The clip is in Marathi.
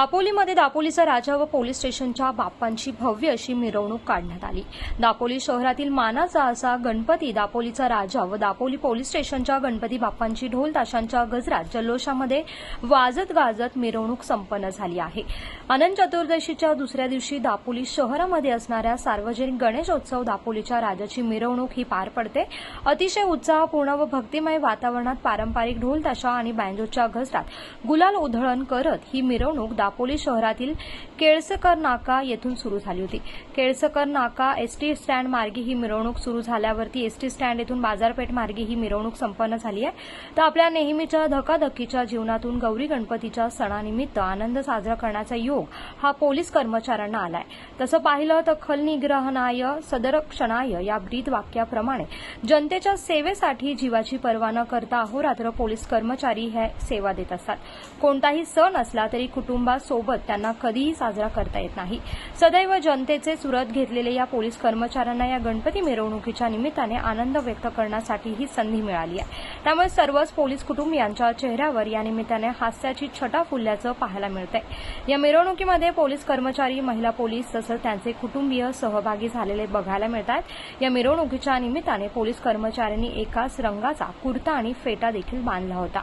दापोलीमध्ये दापोलीचा राजा व पोलीस स्टेशनच्या बाप्पांची भव्य अशी मिरवणूक काढण्यात आली. दापोली शहरातील मानाचा असा गणपती दापोलीचा राजा व दापोली पोलीस स्टेशनच्या गणपती बाप्पांची ढोल ताशांच्या गजरात जल्लोषामध्ये वाजत गाजत मिरवणूक संपन्न झाली आहे. अनंत चतुर्दशीच्या दुसऱ्या दिवशी दापोली शहरामध्ये असणाऱ्या सार्वजनिक गणेशोत्सव दापोलीच्या राजाची मिरवणूक ही पार पडते. अतिशय उत्साहपूर्ण व भक्तिमय वातावरणात पारंपरिक ढोल ताशा आणि बँजोच्या गजरात गुलाल उधळण करत ही मिरवणूक दापोली शहरातील केळसकर नाका येथून सुरू झाली होती. केळसकर नाका एसटी स्टँड मार्गे ही मिरवणूक सुरू झाल्यावरती एसटी स्टँड येथून बाजारपेठ मार्गे ही मिरवणूक संपन्न झाली आहे. तर आपल्या नेहमीच्या धकाधकीच्या जीवनातून गौरी गणपतीच्या सणानिमित्त आनंद साजरा करण्याचा योग हा पोलीस कर्मचाऱ्यांना आलाय. तसं पाहिलं तर खलनिग्रहणाय सदरक्षणाय या ब्रीद वाक्याप्रमाणे जनतेच्या सेवेसाठी जीवाची पर्वा न करता अहोरात्र पोलीस कर्मचारी हे सेवा देत असतात. कोणताही सण असला तरी सोबत त्यांना कधीही साजरा करता येत नाही. सदैव जनतेचे सुरत घेतलेले या पोलीस कर्मचाऱ्यांना या गणपती मिरवणुकीच्या निमित्ताने आनंद व्यक्त करण्यासाठी ही संधी मिळाली आहे. त्यामुळे सर्वच पोलीस कुटुंबियांच्या चेहऱ्यावर या निमित्ताने हास्याची छटा फुलल्याचं पाहायला मिळतंय. या मिरवणुकीमध्ये पोलीस कर्मचारी महिला पोलीस तसंच त्यांचे कुटुंबीय सहभागी झालेले बघायला मिळत आहेत या मिरवणुकीच्या निमित्ताने पोलीस कर्मचाऱ्यांनी एकाच रंगाचा कुर्ता आणि फेटा देखील बांधला होता.